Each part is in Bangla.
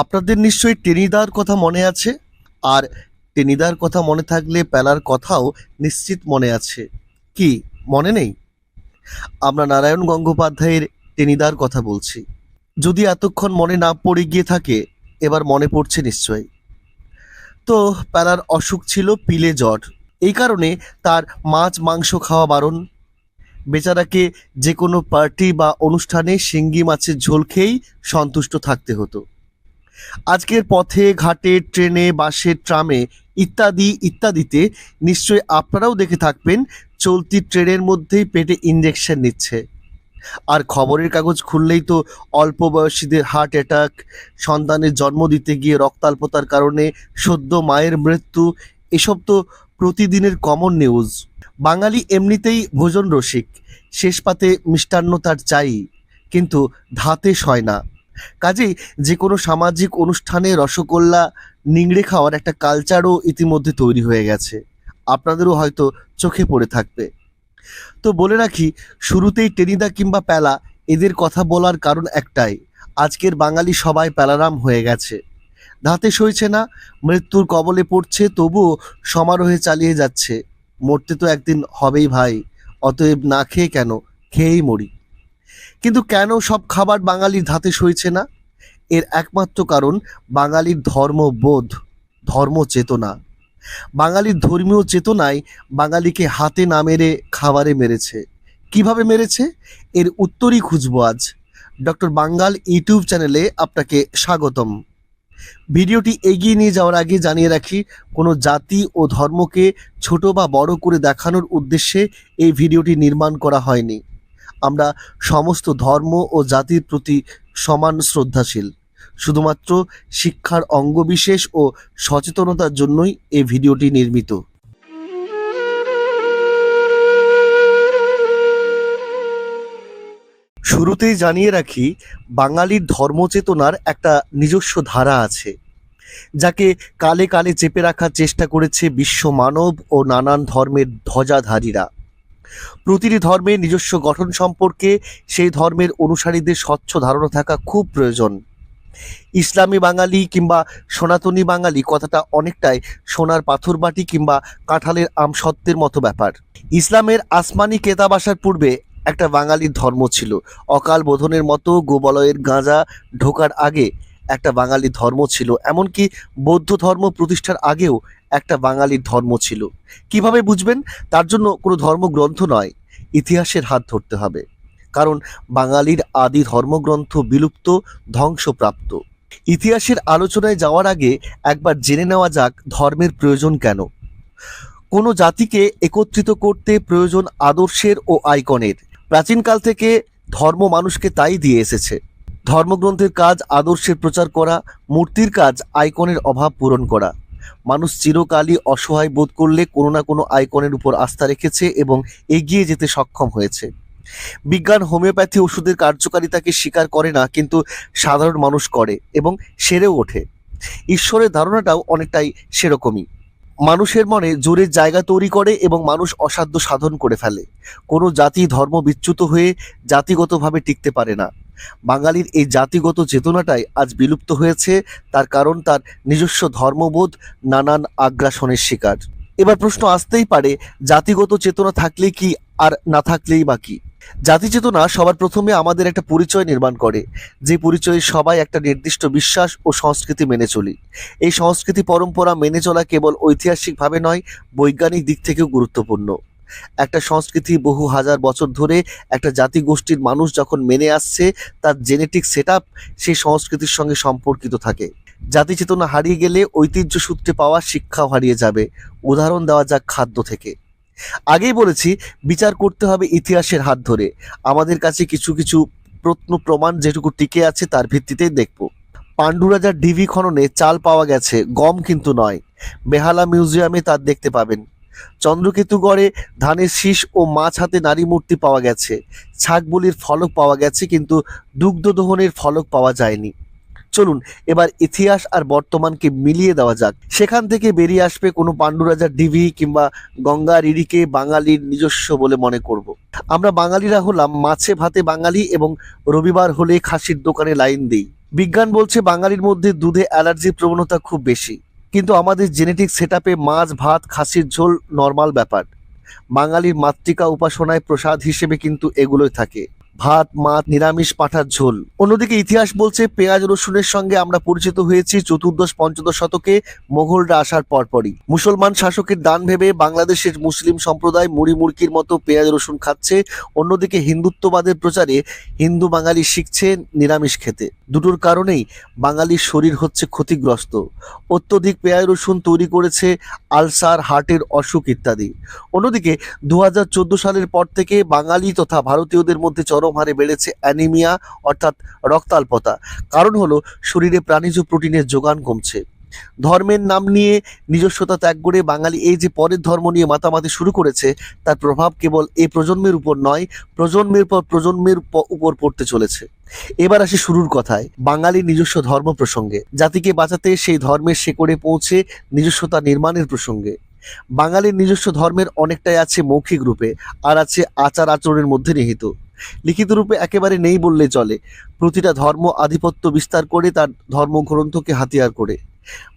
আপনাদের নিশ্চয়ই টেনিদার কথা মনে আছে? আর টেনিদার কথা মনে থাকলে পেলার কথাও নিশ্চিত মনে আছে। কি, মনে নেই? আমরা নারায়ণ গঙ্গোপাধ্যায়ের টেনিদার কথা বলছি। যদি এতক্ষণ মনে না পড়ে গিয়ে থাকে, এবার মনে পড়ছে নিশ্চয়ই। তো প্যালার অসুখ ছিল পিলে জ্বর। এই কারণে তার মাছ মাংস খাওয়া বারণ। বেচারাকে যে কোনো পার্টি বা অনুষ্ঠানে শিঙ্গি মাছের ঝোল খেয়েই সন্তুষ্ট থাকতে হতো। আজকের পথে, ঘাটে, ট্রেনে, বাসে, ট্রামে ইত্যাদি ইত্যাদিতে নিশ্চয়ই আপনারাও দেখে থাকবেন, চলতি ট্রেনের মধ্যেই পেটে ইঞ্জেকশন নিচ্ছে। আর খবরের কাগজ খুললেই তো অল্প বয়সীদের হার্ট অ্যাটাক সন্তানের জন্ম দিতে গিয়ে রক্তাল্পতার কারণে সদ্য মায়ের মৃত্যু, এসব তো প্রতিদিনের কমন নিউজ বাঙালি এমনিতেই ভোজন রসিক, শেষ পাতে মিষ্টান্ন তার চাই, কিন্তু ধাতে সয় না। কাজেই যে কোনো সামাজিক অনুষ্ঠানে রসগোল্লা, নিংড়ে খাওয়ার একটা কালচারও ইতিমধ্যে তৈরি হয়ে গেছে। আপনাদেরও হয়তো চোখে পড়ে থাকবে। তো বলে রাখি, শুরুতেই টেনিদা কিংবা প্যালা এদের কথা বলার কারণ একটাই, আজকের বাঙালি সবাই প্যালারাম হয়ে গেছে। ধাতে সইছে না, মৃত্যুর কবলে পড়ছে, তবুও সমারোহে চালিয়ে যাচ্ছে। মরতে তো একদিন হবেই ভাই, অতএব না খেয়ে কেন, খেয়েই মরি। কিন্তু কেন সব খাবার বাঙালির ধাতে সইছে না? এর একমাত্র কারণ বাঙালির ধর্মবোধ ধর্ম চেতনা বাঙালির ধর্মীয় চেতনায় বাঙালিকে হাতে না মেরে খাবারে মেরেছে। কীভাবে মেরেছে? এর উত্তরই খুঁজবো আজ। ডক্টর বাঙ্গাল ইউটিউব চ্যানেলে আপনাকে স্বাগতম। ভিডিওটি এগিয়ে নিয়ে যাওয়ার আগে জানিয়ে রাখি, কোনো জাতি ও ধর্মকে ছোট বা বড় করে দেখানোর উদ্দেশ্যে এই ভিডিওটি নির্মাণ করা হয়নি। আমরা সমস্ত ধর্ম ও জাতির প্রতি সমান শ্রদ্ধাশীল। শুধুমাত্র শিক্ষার অঙ্গবিশেষ ও সচেতনতার জন্যই এই ভিডিওটি নির্মিত। শুরুতেই জানিয়ে রাখি, বাঙালির ধর্মচেতনার একটা নিজস্ব ধারা আছে, যাকে কালে কালে চেপে রাখার চেষ্টা করেছে বিশ্ব মানব ও নানান ধর্মের ধ্বজাধারীরা। প্রতিটি ধর্মের নিজস্ব গঠন সম্পর্কে সেই ধর্মের অনুসারীদের স্বচ্ছ ধারণা থাকা খুব প্রয়োজন। ইসলামী বাঙালি কিংবা সনাতনী বাঙালি কথাটা অনেকটাই সোনার পাথর বাটি কিংবা কাঁঠালের আম সত্যের মতো ব্যাপার। ইসলামের আসমানি কেতাব আসার পূর্বে একটা বাঙালির ধর্ম ছিল। অকাল বোধনের মতো গোবলয়ের গাঁজা ঢোকার আগে একটা বাঙালি ধর্ম ছিল, এমনকি বৌদ্ধ ধর্ম প্রতিষ্ঠার আগেও একটা বাঙালির ধর্ম ছিল। কীভাবে বুঝবেন? তার জন্য কোনো ধর্মগ্রন্থ নয়, ইতিহাসের হাত ধরতে হবে। কারণ বাঙালির আদি ধর্মগ্রন্থ বিলুপ্ত, ধ্বংসপ্রাপ্ত। ইতিহাসের আলোচনায় যাওয়ার আগে একবার জেনে নেওয়া যাক ধর্মের প্রয়োজন কেন। কোনো জাতিকে একত্রিত করতে প্রয়োজন আদর্শের ও আইকনের। প্রাচীনকাল থেকে ধর্ম মানুষকে তাই দিয়ে এসেছে। ধর্মগ্রন্থের কাজ, আদর্শের প্রচার করা, মূর্তির কাজ, আইকনের অভাব পূরণ করা। মানুষ চিরকালই অসহায় বোধ করলে কোনো না কোনো আইকনের উপর আস্থা রেখেছে এবং এগিয়ে যেতে সক্ষম হয়েছে। বিজ্ঞান, হোমিওপ্যাথি ওষুধের কার্যকারিতাকে স্বীকার করে না, কিন্তু সাধারণ মানুষ করে এবং সেরেও ওঠে। ঈশ্বরের ধারণাটাও অনেকটাই সেরকমই। মানুষের মনে জোরের জায়গা তৈরি করে এবং মানুষ অসাধ্য সাধন করে ফেলে। কোনো জাতি ধর্ম বিচ্যুত হয়ে জাতিগতভাবে টিকতে পারে না। বাঙালির এই জাতিগত চেতনাটাই আজ বিলুপ্ত হয়েছে। তার কারণ তার নিজস্ব ধর্মবোধ, নানান আগ্রাসনের শিকার। এবার প্রশ্ন আসতেই পারে, জাতিগত চেতনা থাকলে কি আর না থাকলেই বা কি? জাতি চেতনা সবার প্রথমে আমাদের একটা পরিচয় নির্মাণ করে, যে পরিচয়ে সবাই একটা নির্দিষ্ট বিশ্বাস ও সংস্কৃতি মেনে চলি। এই সংস্কৃতি পরম্পরা মেনে চলা কেবল ঐতিহাসিকভাবে নয়, বৈজ্ঞানিক দিক থেকেও গুরুত্বপূর্ণ। একটা সংস্কৃতি বহু হাজার বছর ধরে একটা জাতিগোষ্ঠীর মানুষ যখন মেনে আসছে, তার জেনেটিক সেট সেই সংস্কৃতির সঙ্গে সম্পর্কিত থাকে। জাতি চেতনা হারিয়ে গেলে ঐতিহ্য সূত্রে পাওয়া শিক্ষাও হারিয়ে যাবে। উদাহরণ দেওয়া যাক খাদ্য থেকে। আগেই বলেছি, বিচার করতে হবে ইতিহাসের হাত ধরে। আমাদের কাছে কিছু কিছু প্রত্ন প্রমাণ যেটুকু টিকে আছে তার ভিত্তিতেই দেখব। পাণ্ডুরাজার ডিভি খননে চাল পাওয়া গেছে, গম কিন্তু নয়। বেহালা মিউজিয়ামে তার দেখতে পাবেন। চন্দ্রকেতুগড়ে ধানের শীষ ও মাছ হাতে নারী মূর্তি পাওয়া গেছে। ছাগ বলির ফলক পাওয়া গেছে, কিন্তু দুগ্ধ দহনের ফলক পাওয়া যায়নি। চলুন, এবার ইতিহাস আর বর্তমানকে মিলিয়ে দেওয়া যাক। সেখান থেকে বেরিয়ে আসবে কোনো পাণ্ডুরাজার ডিভি কিংবা গঙ্গা রিডিকে বাঙালির নিজস্ব বলে মনে করব। আমরা বাঙালিরা হলাম মাছে ভাতে বাঙালি এবং রবিবার হলে খাসির দোকানে লাইন দিই। বিজ্ঞান বলছে, বাঙালির মধ্যে দুধে অ্যালার্জির প্রবণতা খুব বেশি। কিন্তু আমাদের জেনেটিক সেটআপে মাছ, ভাত, খাসির ঝোল নর্মাল ব্যাপার। বাঙালির মাতৃকা উপাসনায় প্রসাদ হিসেবে কিন্তু এগুলোই থাকে। ভাত, মাছ, নিরামিষ, পাঠার ঝোল। অন্যদিকে ইতিহাস বলছে, পেঁয়াজ, রসুনের সঙ্গে আমরা পরিচিত হয়েছি চতুর্দশ, পঞ্চদশ শতকে, মোঘলরা আসার পরপরই। মুসলমান শাসকের দান ভেবে বাংলাদেশের মুসলিম সম্প্রদায় মুড়ি মুড়কির মতো পেঁয়াজ, রসুন খাচ্ছে। অন্যদিকে হিন্দুত্ববাদের প্রচারে হিন্দু বাঙালি শিখছে নিরামিষ খেতে। দুটোর কারণেই বাঙালির শরীর হচ্ছে ক্ষতিগ্রস্ত। অত্যধিক পেঁয়াজ, রসুন তৈরি করেছে আলসার, হার্টের অসুখ ইত্যাদি। অন্যদিকে দু হাজার চোদ্দ সালের পর থেকে বাঙালি তথা ভারতীয়দের মধ্যে চরম হারে বেড়েছে অ্যানিমিয়া, অর্থাৎ রক্তাল্পতা। কারণ হলো, শরীরে প্রাণীজ প্রোটিনের যোগান কমছে। ধর্মের নাম নিয়ে নিজস্বতা ত্যাগ করে বাঙালি এই যে পরের ধর্ম নিয়ে মাতামাতি শুরু করেছে, তার প্রভাব কেবল এই প্রজন্মের উপর নয়, প্রজন্মের পর প্রজন্মের উপর পড়তে চলেছে। এবার আসি শুরুর কথায় বাঙালি নিজস্ব ধর্ম প্রসঙ্গে। জাতিকে বাঁচাতে সেই ধর্মের শেকড়ে পৌঁছে নিজস্বতা নির্মাণের প্রসঙ্গে। বাঙালির নিজস্ব ধর্মের অনেকটাই আছে মৌখিক রূপে, আর আছে আচার আচরণের মধ্যে নিহিত। লিখিত রূপে একেবারে নেই বললে চলে। প্রতিটা ধর্ম আধিপত্য বিস্তার করে তার ধর্মগ্রন্থকে হাতিয়ার করে।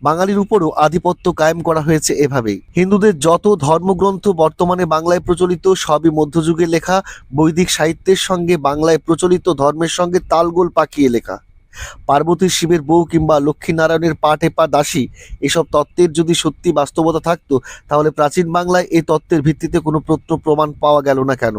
বাঙালির উপরও আধিপত্য কায়েম করা হয়েছে এভাবেই। হিন্দুদের যত ধর্মগ্রন্থ বর্তমানে বাংলায় প্রচলিত, সবই মধ্যযুগে লেখা। বৈদিক সাহিত্যের সঙ্গে বাংলায় প্রচলিত ধর্মের সঙ্গে তালগোল পাকিয়ে লেখা। পার্বতী শিবের বউ কিংবা লক্ষ্মীনারায়ণের পাটে পা দাসী, এসব তত্ত্বের যদি সত্যি বাস্তবতা থাকতো, তাহলে প্রাচীন বাংলায় এই তত্ত্বের ভিত্তিতে কোনো প্রত্ন প্রমাণ পাওয়া গেল না কেন?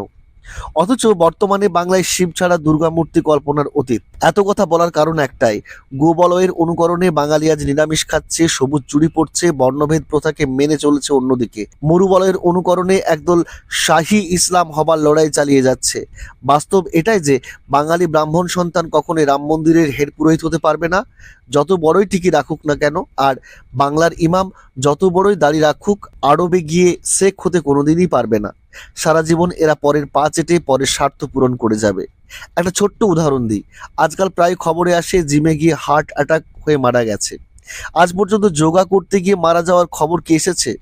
অথচ বর্তমানে বাংলায় শিব ছাড়া দুর্গা মূর্তি কল্পনার অতীত। এত কথা বলার কারণ একটাই, গোবলয়ের অনুকরণে বাঙালি আজ নিরামিষ খাচ্ছে, সবুজ চুরি পড়ছে, বর্ণভেদ প্রথাকে মেনে চলেছে অন্যদিকে। মরুবলয়ের অনুকরণে একদল শাহী ইসলাম হবার লড়াই চালিয়ে যাচ্ছে। বাস্তব এটাই যে, বাঙালি ব্রাহ্মণ সন্তান কখনোই রাম মন্দিরের হেড পুরোহিত হতে পারবে না। যত বড়ই টিকি রাখুক না কেন, আর বাংলার ইমাম যত বড়ই দাড়ি রাখুক, আরবে গিয়ে শেখ হতে কোনোদিনই পারবে না। সারা জীবন এরা পরের পা চেটে পরের স্বার্থ পূরণ করে যাবে। একটা ছোট্ট উদাহরণ দিই। আজকাল প্রায় খবরে আসে জিমে গিয়ে হার্ট অ্যাটাক হয়ে মারা গেছে। আজ পর্যন্ত যোগা করতে গিয়ে মারা যাওয়ার খবর কি এসেছে?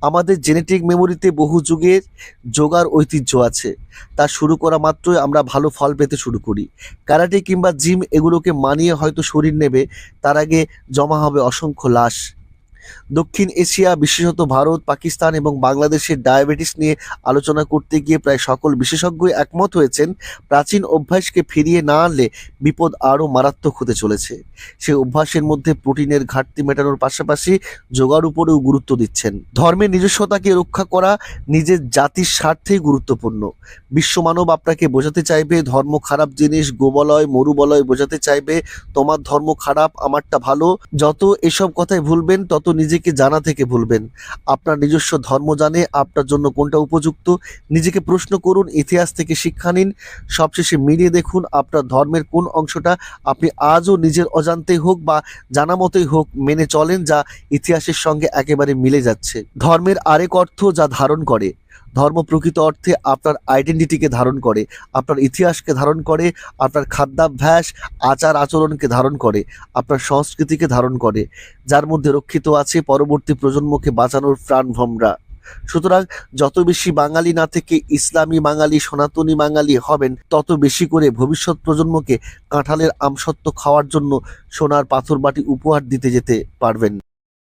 আমাদের জেনেটিক মেমোরিতে বহু যুগের যোগার ঐতিহ্য আছে। তা শুরু করা মাত্রই আমরা ভালো ফল পেতে শুরু করি। ক্যারাটে কিংবা জিম এগুলোকে মানিয়ে হয়তো শরীর নেবে, তার আগে জমা হবে অসংখ্য লাশ। দক্ষিণ এশিয়া, বিশেষত ভারত, পাকিস্তান এবং বাংলাদেশের ডায়াবেটিস নিয়ে আলোচনা করতে গিয়ে প্রায় সকল বিশেষজ্ঞই একমত হয়েছেন, প্রাচীন অভ্যাসকে ফিরিয়ে না আনলে বিপদ আরও মারাত্মক হতে চলেছে। সেই অভ্যাসের মধ্যে প্রোটিনের ঘাটতি মেটানোর পাশাপাশি যোগার উপরেও গুরুত্ব দিচ্ছেন। ধর্মের নিজস্বতাকে রক্ষা করা নিজের জাতির স্বার্থেই গুরুত্বপূর্ণ। বিশ্বমানব আপনাকে বোঝাতে চাইবে, ধর্ম খারাপ জিনিস, গোবলয়, মরুবলয় বোঝাতে চাইবে, তোমার ধর্ম খারাপ, আমারটা ভালো। যত এসব কথায় ভুলবেন, তত নিজেকে জানা থেকে ভুলবেন। আপনার নিজস্ব ধর্ম জানে আপনার জন্য কোনটা উপযুক্ত। নিজেকে প্রশ্ন করুন, ইতিহাস থেকে শিক্ষা নিন। সবশেষে মিলিয়ে দেখুন আপনার ধর্মের কোন অংশটা আপনি আজও নিজের অজান্তে হোক বা জানা মতোই হোক মেনে চলেন, যা ইতিহাসের সঙ্গে একেবারে মিলে যাচ্ছে। ধর্মের আরেক অর্থ যা ধারণ করে। ধর্ম প্রকৃত অর্থে আপনার আইডেন্টিটিকে ধারণ করে, আপনার ইতিহাসকে ধারণ করে, আপনার খাদ্যাভ্যাস, আচার আচরণকে ধারণ করে, আপনার সংস্কৃতিকে ধারণ করে, যার মধ্যে রক্ষিত আছে পরবর্তী প্রজন্মকে বাঁচানোর প্রাণভ্রমরা সুতরাং যত বেশি বাঙালি না থেকে ইসলামী বাঙালি, সনাতনী বাঙালি হবেন, তত বেশি করে ভবিষ্যৎ প্রজন্মকে কাঁঠালের আমসত্ব খাওয়ার জন্য সোনার পাথর বাটি উপহার দিতে যেতে পারবেন।